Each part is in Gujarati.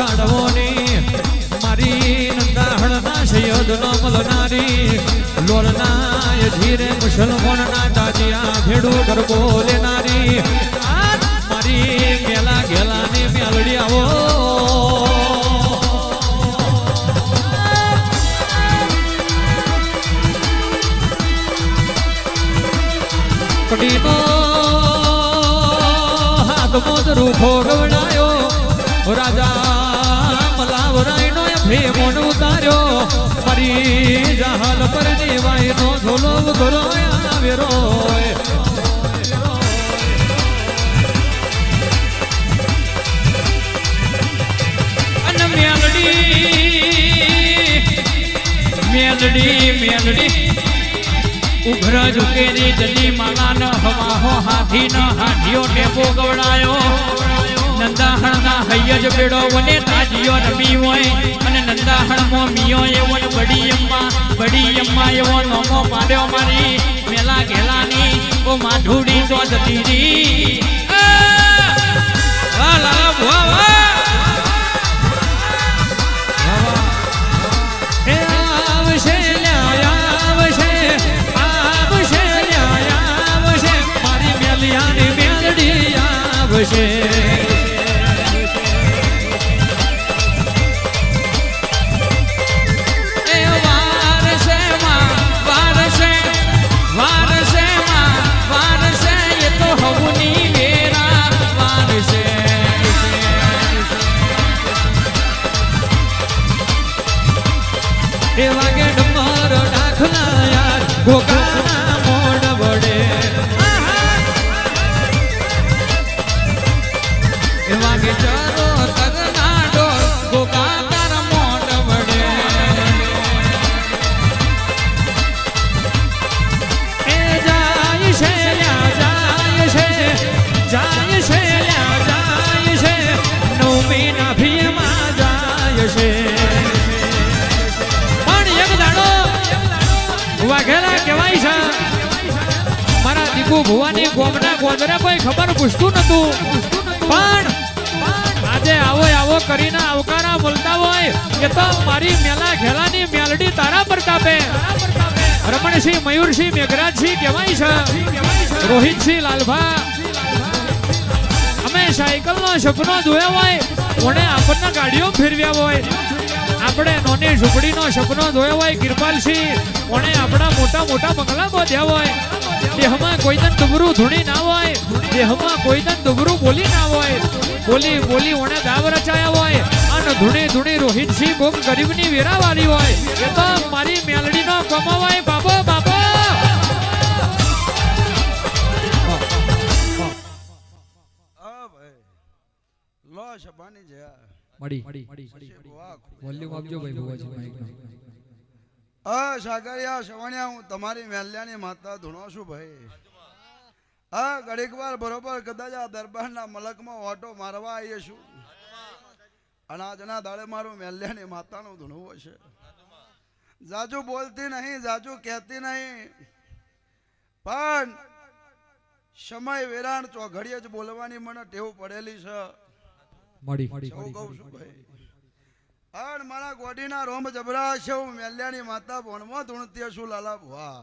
છાડવોની મારી નંદાહણના સૈયદનો મલનારી લોલના ધીરે મુસલમાનના તાજિયા ભેડું ગરબો લેનારી. મારી ગેલા ગેલાની મેલડી આવો કડીનો હાથ મોજ રૂખો રાજા મલાવરાયનો ભેમોન ઉતાર્યો મારી જહાલ પર દેવાયનો ઝોલો ઉધરો આવેરો મેલડી મેલડી મેલડી ઝુકેરી જલી માલા ન હવાહો હાથી ન હાથીઓ ટેપો ગવડાયો. નંદાહણ ના હૈયજ પેડો વને તાજીઓ રમી હોય. અને નંદાહણ મિયો એવો બડી અમ્મા બડી અમ્મા એવો નોમો પાડ્યો મારી મેલા ઘેલાની ઓ માઢુડી તો જતી રી આ! લાલા Boca ભુવાની ગોમના ગોંદરે કોઈ ખબર પૂછતું નતું પણ આજે આવો આવો કરીને આવકારા બોલતા હોય કે તો મારી મેલા ઘેલાની મેલડી તારા પ્રતાપે રમણસિંહ, મયુરસિંહ, મેઘરાજસિંહ કહેવાય છે. રોહિતસિંહ, લાલભા. અમે સાયકલનો સપનો જોયો હોય, કોણે આપણને ગાડીઓ ફેરવ્યા હોય. આપણે નોની ઝૂંપડીનો સપનો જોયો હોય કિરપાલસિંહ કોણે આપણા મોટા મોટા બંગલા બાંધ્યા હોય, દેહમાં કોઈ દન ડુબરું ધૂણી ના હોય, દેહમાં કોઈ દન ડુબરું બોલી ના હોય, બોલી બોલી ઓણે દાવ રચાયા હોય, અને ધૂણી ધૂણી રોહિતસિંહ બોમ ગરીબની વેરાવાળી હોય, એ તો મારી મેલડીનો કમાવાય મળી. વોલ્યુમ આપજો ભાઈ, ભુવાજી માઈકનો અ, સાગરિયા, સવાણિયા, હું તમારી મેલ્યાની માતા ધૂણો છું ભાઈ. હા ઘડીક વાર બરોબર કદાચ આ દરબારના મલકમાં ઓટો મારવા આવીએ છું. અને આજના દાડે મારું મેલ્યાની માતાનું ધૂણવું હશે જાજુ બોલતી નહીં, જાજુ કહેતી નહીં. પણ સમય વેરાણ ચોઘડીએ જ બોલવાની મને ટેવ પડેલી છે. મળી. એવું કહું છું ભાઈ? અને મારા ગોડીના રોમ જબરા છે મેલ્યાની માતા ભણમાં ધૂણતી છું લાલા ભુવા.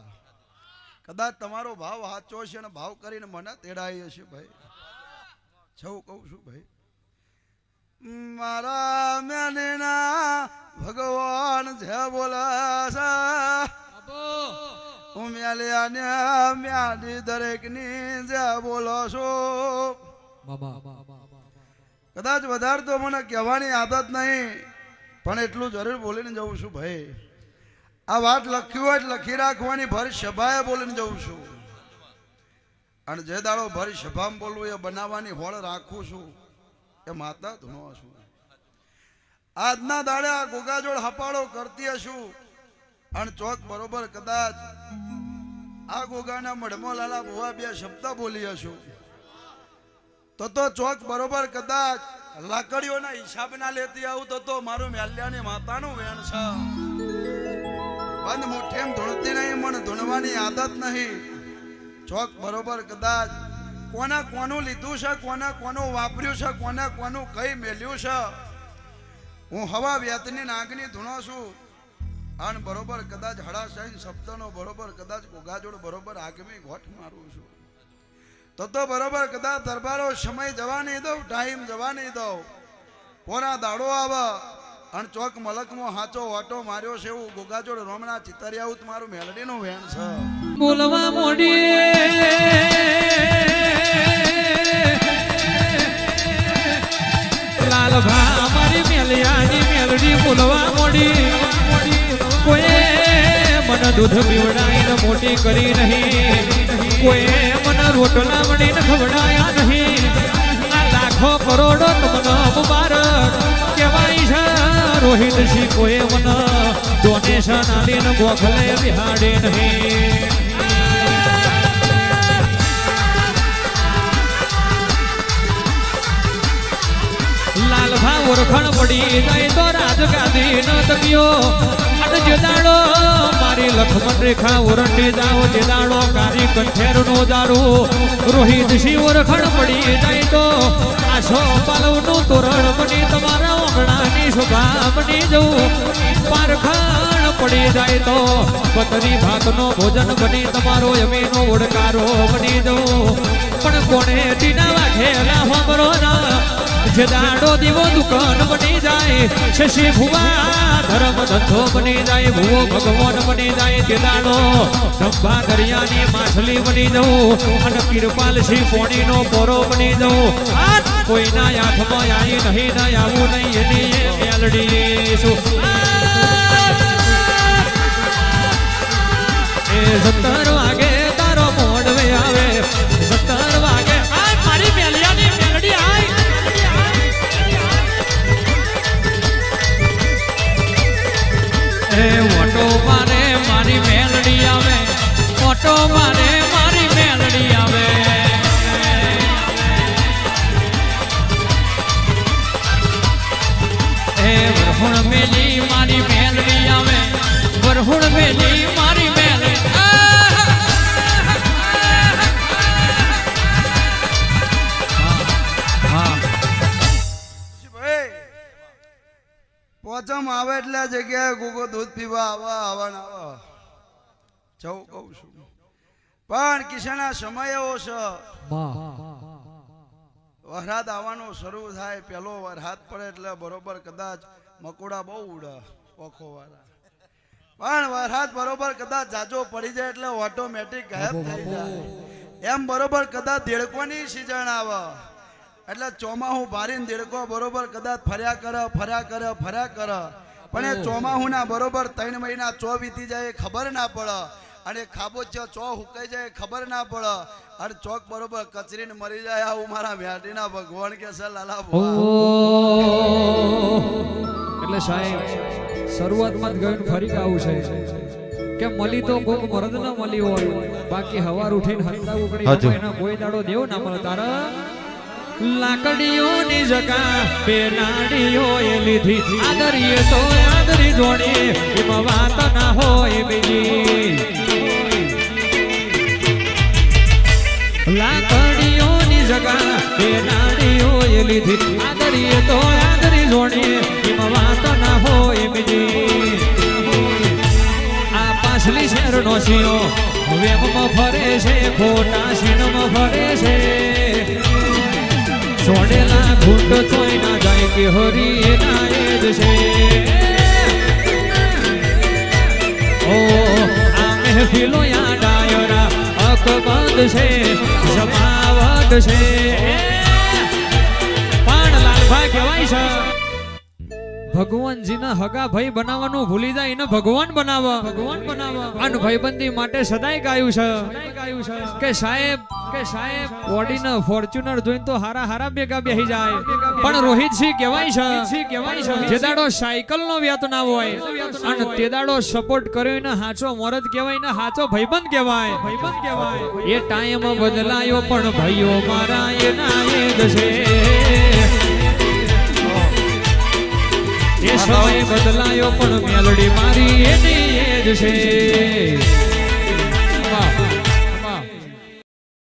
કદાચ તમારો ભાવ સાચો છે અને ભાવ કરીને મને તેડાઈ હશે ભાઈ. છવું કહું છું ભાઈ. મારા મેલીના ભગવાન જે બોલા છે હું મેલ્યાને મ્યાડી દરેકની જે બોલો છો. કદાચ વધારે તો મને કહેવાની આદત નહીં, પણ એટલું જરૂર બોલીને જઉં છું ભાઈ. આ વાત લખ્યું હોય લખી રાખવાની, ભર સભાએ બોલીને જઉં છું. અને જે દાડો ભર સભામાં બોલવું એ બનાવવાની હોળ રાખું છું. એ માતા ધૂણો છું. આજના દાડે આ ગોગાજોડ હપાળો કરતી હશું. અને ચોક બરોબર કદાચ આ ગોગાના મઢમો લાલા ભુવા બે શબ્દ બોલી હશું. તો તો ચોક બરોબર કદાચ લાકડીઓના હિસાબ ના લેતી આવું તો તો મારું મેલ્યાની માતાનું વેણ છે. બંધ એમ ધૂણતી નહીં, મને ધૂણવાની આદત નહીં. ચોક બરોબર કદાચ કોને કોનું લીધું છે, કોને કોનું વાપર્યું છે, કોને કોનું કઈ મેલ્યું છે. હું હવા વ્યતની નાગની ધૂણો છું. અને બરોબર કદાચ હળાશાહી શબ્દનો બરોબર કદાચ ગોગાજોડ બરોબર આગમી ગોઠ મારું છું. તો તો બરોબર, કદાચ દરબારો સમય જવા નહીં દઉં ટાઈમ જવા નહીં દઉં. પોરા દાડો આવે, અને ચોક મલકમાં હાચો વાટો માર્યો છે એવું ગોગાજોડ રોમના ચિતરિયાઉત મારું મેલડીનું વેણ છે. બોલવા મોડી. લાલ ભા મારી મેલિયાની મેલડી બોલવા મોડી. કોઈ મને દૂધ પીવડાવીને મોટી કરી નહીં. કોઈ મને રોટલા વળીને ખવડાયા નહીં. આ લાખો કરોડો તમને મુબારક. કહેવાય છે રોહિત સિંહ કોઈ મને ડોનેશન આલીને ગોખલે બિહાડે નહીં. લાલભા ઓળખણ પડી જાય તો રાજગાદી ન તક્યો. જે મારી લક્ષ્મણ રેખા ઓરંડી જાઓ જે દાડો કારી કંઠેર નો દારૂ. રોહિત સિંહ ઓળખણ પડી જાય તો, આશો પાલવનું તોરણ બની, તમારા ઓગણાની શોભા બની જવું પારખાણ પડી જાય તો, પતરી ભાતનો ભોજન બની, તમારો યમીનો ઓડકારો બની જવું પણ કોણે ટીના વાઘેલા હોમરો ના જે દીવો દુકાન બની શશી ભુવા, ધર્મ ધંધો બની જાય, ભુવો ભગવાન બની જાય દાડો ડબ્બા દરિયાની માછલી બની જવું અને કિરપાલ સિંહ પોણીનો પોરો બની આ કોઈના હાથમાં આવી નહીં, ના આવું નહીં, એની મેલડી શું? આવે. પોચમ આવે એટલે જગ્યાએ ગુગો દૂધ પીવા આવા આવા આવા. જવું કહું છું. પણ કિશના સમય એવો છે. વરસાદ આવવાનો શરૂ થાય પેલો વરસાદ પડે એટલે બરોબર કદાચ મકોડા બહુ ઉડે ઓખો વાળા પણ વરસાદ બરોબર કદાચ જાજો પડી જાય એટલે ઓટોમેટિક ગાયબ થઈ જાય. એમ બરોબર કદાચ દેડકોની સિઝન આવે. એટલે ચોમાહું ભારીને દેડકો બરોબર કદાચ ફર્યા કરે ફર્યા કરે ફર્યા કરે. પણ એ ચોમાહુના બરોબર ત્રણ મહિના ચો વીતી જાય એ ખબર ના પડે. અને ખાબોચિયો ચો હુકાઈ જાય ખબર ના પડે. અને ચોક બરોબર કચરીને મરી જાય આવું મારા વ્યાટીના ભગવાન કે છે લાલા એટલે સાહેબ શરૂઆતમાં જ ગયું ફરી આવું છે. કે મળી તો કોક મરદ ન મળી હોય. બાકી હવાર ઉઠીને હંતા ઉકળી. એનો કોઈ દાડો દેવ ના મળે. તારા લાકડીઓની જગા નાડીઓ લીધી. આદરીએ તો આદરી જોડી, એમાં વાત ના હોય બીજી. લાકડીઓની જગા નાડીઓ લીધી. આદરીએ તો આદરી જોડી, એમાં વાત ના હોય બીજી. આ પાછલી શેરનો સિંહો વેમમાં ફરે છે, ખોટા સીનમાં ફરે છે. છોડેલા ઘૂંટ ચોઈ ના જાય કે હરી એના એ છે. ઓ આ મહેફિલો યા ડાયરા અકબંધ છે, જમાવટ છે. પણ લાલભા કહેવાય છે. ભગવાનજીના હગા ભાઈ બનાવવાનું ભૂલી જાય એને ભગવાન બનાવો. ભગવાન બનાવો. અને ભાઈબંધી માટે સદાય ગાયું છે. કે સાહેબ કે સાહેબ ઓડીને ફોર્ચ્યુનર જોઈને તો હારા હારા ભેગા બેહી જાય. પણ રોહિતસિંહ કહેવાય છે કહેવાય છે. જે દાડો સાયકલ નો વ્યાત ના હોય અને તે દાડો સપોર્ટ કર્યો એને હાચો મોરદ કહેવાય ને હાચો ભાઈબંધ કહેવાય. ભાઈબંધ કહેવાય. એ ટાઈમ બદલાયો પણ ભાઈઓ મારા એના એ છે. એ સમય બદલાયો પણ મેલડી મારી એની એ જ છે.